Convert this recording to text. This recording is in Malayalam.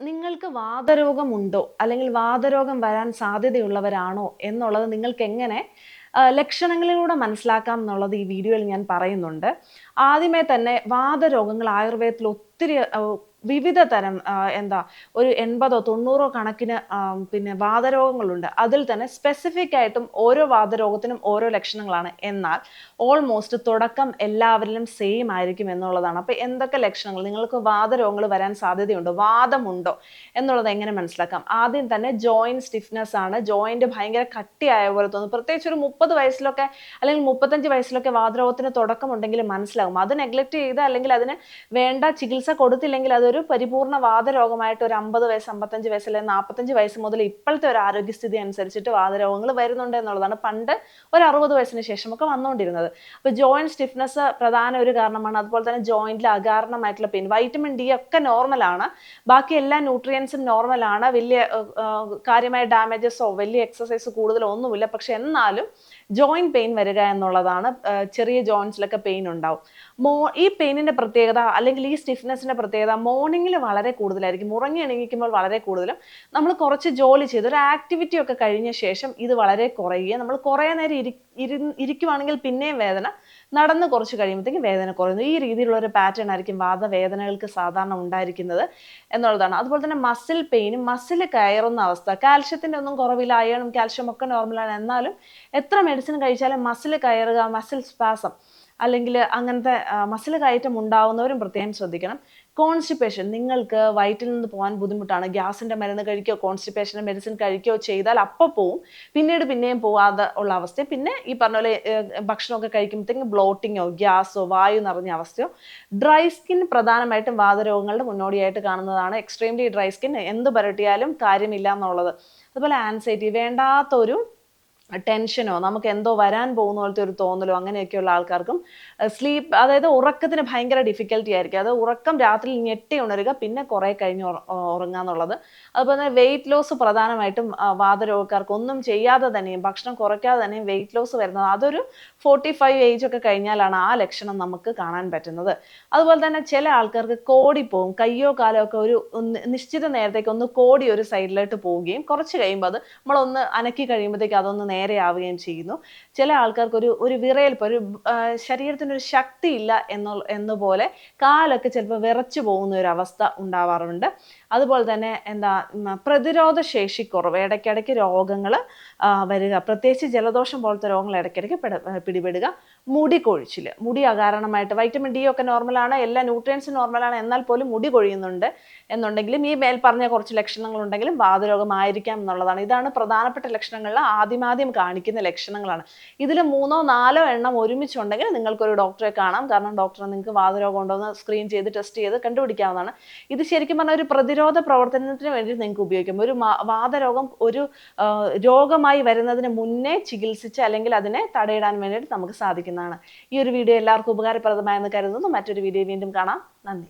നിങ്ങൾക്ക് വാതരോഗമുണ്ടോ അല്ലെങ്കിൽ വാതരോഗം വരാൻ സാധ്യതയുള്ളവരാണോ എന്നുള്ളത് നിങ്ങൾക്ക് എങ്ങനെ ലക്ഷണങ്ങളിലൂടെ മനസ്സിലാക്കാം എന്നുള്ളത് ഈ വീഡിയോയിൽ ഞാൻ പറയുന്നുണ്ട്. ആദ്യമേ തന്നെ വാതരോഗങ്ങൾ ആയുർവേദത്തിൽ ഒത്തിരി വിവിധ തരം എന്താ ഒരു എൺപതോ തൊണ്ണൂറോ കണക്കിന് പിന്നെ വാതരോഗങ്ങളുണ്ട്. അതിൽ തന്നെ സ്പെസിഫിക് ആയിട്ടും ഓരോ വാതരോഗത്തിനും ഓരോ ലക്ഷണങ്ങളാണ്. എന്നാൽ ഓൾമോസ്റ്റ് തുടക്കം എല്ലാവരിലും സെയിം ആയിരിക്കും എന്നുള്ളതാണ്. അപ്പോൾ എന്തൊക്കെ ലക്ഷണങ്ങൾ? നിങ്ങൾക്ക് വാതരോഗങ്ങൾ വരാൻ സാധ്യതയുണ്ടോ? വാദമുണ്ടോ? എന്നുള്ളത് എങ്ങനെ മനസ്സിലാക്കാം? ആദ്യം തന്നെ ജോയിന്റ് സ്റ്റിഫ്നെസ് ആണ്. ജോയിന്റ് ഭയങ്കര കട്ടിയായ പോലെ തോന്നും. പ്രത്യേകിച്ച് ഒരു മുപ്പത് വയസ്സിലൊക്കെ അല്ലെങ്കിൽ മുപ്പത്തഞ്ച് വയസ്സിലൊക്കെ വാതരോഗത്തിന് തുടക്കമുണ്ടെങ്കിൽ മനസ്സിലാകും. അത് നെഗ്ലക്ട് ചെയ്ത് അല്ലെങ്കിൽ അതിന് വേണ്ട ചികിത്സ കൊടുത്തില്ലെങ്കിൽ അതൊരു പരിപൂർണ വാതരോഗമായിട്ട് ഒരു അമ്പത് വയസ്സ് അമ്പത്തഞ്ച് വയസ്സ് അല്ലെങ്കിൽ നാൽപ്പത്തഞ്ച് വയസ്സ് മുതൽ ഇപ്പോഴത്തെ ഒരു ആരോഗ്യസ്ഥിതി അനുസരിച്ചിട്ട് വാതരോഗങ്ങൾ വരുന്നുണ്ട് എന്നുള്ളതാണ് പണ്ട് ഒരു അറുപത് വയസ്സിന് ശേഷമൊക്കെ വന്നുകൊണ്ടിരുന്നത്. അപ്പോൾ ജോയിന്റ് സ്റ്റിഫ്നെസ് പ്രധാന ഒരു കാരണമാണ്. അതുപോലെ തന്നെ ജോയിന്റിൽ അകാരണമായിട്ടുള്ള പെയിൻ വൈറ്റമിൻ ഡി ഒക്കെ നോർമലാണ് ബാക്കി എല്ലാ ന്യൂട്രിയൻസും നോർമലാണ് വലിയ കാര്യമായ ഡാമേജസോ വലിയ എക്സസൈസ് കൂടുതലോ ഒന്നുമില്ല. പക്ഷെ എന്നാലും ജോയിന്റ് പെയിൻ വരിക എന്നുള്ളതാണ് ചെറിയ ജോയിൻസിലൊക്കെ പെയിൻ ഉണ്ടാവും. മോ ഈ പെയിനിന്റെ പ്രത്യേകത അല്ലെങ്കിൽ ഈ സ്റ്റിഫ്നെസ്സിന്റെ പ്രത്യേകത മോർണിംഗിൽ വളരെ കൂടുതലായിരിക്കും. ഉറങ്ങി എണീക്കുമ്പോൾ വളരെ കൂടുതലും നമ്മൾ കുറച്ച് ജോലി ചെയ്ത് ഒരു ആക്ടിവിറ്റി ഒക്കെ കഴിഞ്ഞ ശേഷം ഇത് വളരെ കുറയുക. നമ്മൾ കുറേ നേരം ഇരി ഇരു- ഇരിക്കുവാണെങ്കിൽ പിന്നെയും വേദന നടന്ന് കുറച്ച് കഴിയുമ്പോഴത്തേക്കും വേദന കുറയുന്നു. ഈ രീതിയിലുള്ള ഒരു പാറ്റേൺ ആയിരിക്കും വാദവേദനകൾക്ക് സാധാരണ ഉണ്ടായിരിക്കുന്നത് എന്നുള്ളതാണ്. അതുപോലെ തന്നെ മസിൽ പെയിനും മസിൽ കയറുന്ന അവസ്ഥ കാൽഷ്യത്തിന്റെ ഒന്നും കുറവില്ല അയണും കാൽഷ്യം ഒക്കെ നോർമലാണ് എന്നാലും എത്ര മെഡിസിൻ കഴിച്ചാലും മസിൽ കയറുക മസിൽ സ്പാസം അല്ലെങ്കിൽ അങ്ങനത്തെ മസിൽ കയറ്റം ഉണ്ടാവുന്നവരും പ്രത്യേകം ശ്രദ്ധിക്കണം. കോൺസ്റ്റിപ്പേഷൻ നിങ്ങൾക്ക് വയറ്റിൽ നിന്ന് പോകാൻ ബുദ്ധിമുട്ടാണ്. ഗ്യാസിന്റെ മരുന്ന് കഴിക്കുകയോ കോൺസ്റ്റിപ്പേഷന്റെ മെഡിസിൻ കഴിക്കുകയോ ചെയ്താൽ അപ്പോൾ പോവും. പിന്നീട് പിന്നെയും പോവാതെ ഉള്ള അവസ്ഥ പിന്നെ ഈ പറഞ്ഞ പോലെ ഭക്ഷണമൊക്കെ കഴിക്കുമ്പോഴത്തേക്കും ബ്ലോട്ടിങ്ങോ ഗ്യാസോ വായു നിറഞ്ഞ അവസ്ഥയോ. ഡ്രൈ സ്കിൻ പ്രധാനമായിട്ടും വാതരോഗങ്ങളുടെ മുന്നോടിയായിട്ട് കാണുന്നതാണ് എക്സ്ട്രീംലി ഡ്രൈ സ്കിൻ എന്ത് പുരട്ടിയാലും കാര്യമില്ല എന്നുള്ളത്. അതുപോലെ ആൻസൈറ്റി വേണ്ടാത്തൊരു ടെൻഷനോ നമുക്ക് എന്തോ വരാൻ പോകുന്ന പോലത്തെ ഒരു തോന്നലോ അങ്ങനെയൊക്കെയുള്ള ആൾക്കാർക്കും സ്ലീപ്പ് അതായത് ഉറക്കത്തിന് ഭയങ്കര ഡിഫിക്കൽട്ടി ആയിരിക്കും. അത് ഉറക്കം രാത്രി ഞെട്ടി ഉണരുക പിന്നെ കുറേ കഴിഞ്ഞ് ഉറ- ഉറങ്ങുക എന്നുള്ളത് അതുപോലെ തന്നെ വെയിറ്റ് ലോസ് പ്രധാനമായിട്ടും വാതരോഗക്കാർക്ക് ഒന്നും ചെയ്യാതെ തന്നെയും ഭക്ഷണം കുറയ്ക്കാതെ തന്നെയും വെയിറ്റ് ലോസ് വരുന്നത് അതൊരു ഫോർട്ടി ഫൈവ് ഏജ് ഒക്കെ കഴിഞ്ഞാലാണ് ആ ലക്ഷണം നമുക്ക് കാണാൻ പറ്റുന്നത്. അതുപോലെ തന്നെ ചില ആൾക്കാർക്ക് കോടി പോകും കയ്യോ കാലോ ഒക്കെ ഒരു നിശ്ചിത നേരത്തേക്ക് ഒന്ന് കോടി ഒരു സൈഡിലോട്ട് പോവുകയും കുറച്ച് കഴിയുമ്പോൾ അത് നമ്മളൊന്ന് അനക്കി കഴിയുമ്പോഴത്തേക്ക് അതൊന്ന് നേരെയാവുകയും ചെയ്യുന്നു. ചില ആൾക്കാർക്ക് ഒരു ഒരു വിറയൽപ്പ് ഒരു ശരീരത്തിനൊരു ശക്തി ഇല്ല എന്നുള്ള എന്നപോലെ കാലൊക്കെ ചിലപ്പോൾ വിറച്ചു പോകുന്ന ഒരു അവസ്ഥ ഉണ്ടാവാറുണ്ട്. അതുപോലെ തന്നെ എന്താ പ്രതിരോധ ശേഷി കുറവ് ഇടയ്ക്കിടയ്ക്ക് രോഗങ്ങൾ വരിക പ്രത്യേകിച്ച് ജലദോഷം പോലത്തെ രോഗങ്ങൾ ഇടയ്ക്കിടയ്ക്ക് പിട- പിടിപെടുക മുടി കൊഴിച്ചിൽ മുടി അകാരണമായിട്ട് വൈറ്റമിൻ ഡി ഒക്കെ നോർമലാണ് എല്ലാ ന്യൂട്രിയൻസും നോർമലാണ് എന്നാൽ പോലും മുടി കൊഴിയുന്നുണ്ട് എന്നുണ്ടെങ്കിലും ഈ മേൽ പറഞ്ഞ കുറച്ച് ലക്ഷണങ്ങളുണ്ടെങ്കിലും വാതരോഗമായിരിക്കാം എന്നുള്ളതാണ്. ഇതാണ് പ്രധാനപ്പെട്ട ലക്ഷണങ്ങളിൽ ആദ്യമാദ്യം കാണിക്കുന്ന ലക്ഷണങ്ങളാണ്. ഇതിൽ മൂന്നോ നാലോ എണ്ണം ഒരുമിച്ചുണ്ടെങ്കിൽ നിങ്ങൾക്കൊരു ഡോക്ടറെ കാണാം. കാരണം ഡോക്ടർ നിങ്ങൾക്ക് വാതരോഗം ഉണ്ടോ എന്ന് സ്ക്രീൻ ചെയ്ത് ടെസ്റ്റ് ചെയ്ത് കണ്ടുപിടിക്കാവുന്നതാണ്. ഇത് ശരിക്കും പറഞ്ഞാൽ ഒരു പ്രതിരോധ പ്രവർത്തനത്തിന് വേണ്ടി നിങ്ങൾക്ക് ഉപയോഗിക്കാം. ഒരു വാതരോഗം ഒരു രോഗമായി വരുന്നതിന് മുന്നേ ചികിത്സിച്ച് അല്ലെങ്കിൽ അതിനെ തടയിടാൻ വേണ്ടിയിട്ട് നമുക്ക് സാധിക്കുന്നതാണ് ഈ ഒരു വീഡിയോ എല്ലാവർക്കും ഉപകാരപ്രദമായെന്ന് കരുതുന്നു. മറ്റൊരു വീഡിയോ വീണ്ടും കാണാം. നന്ദി.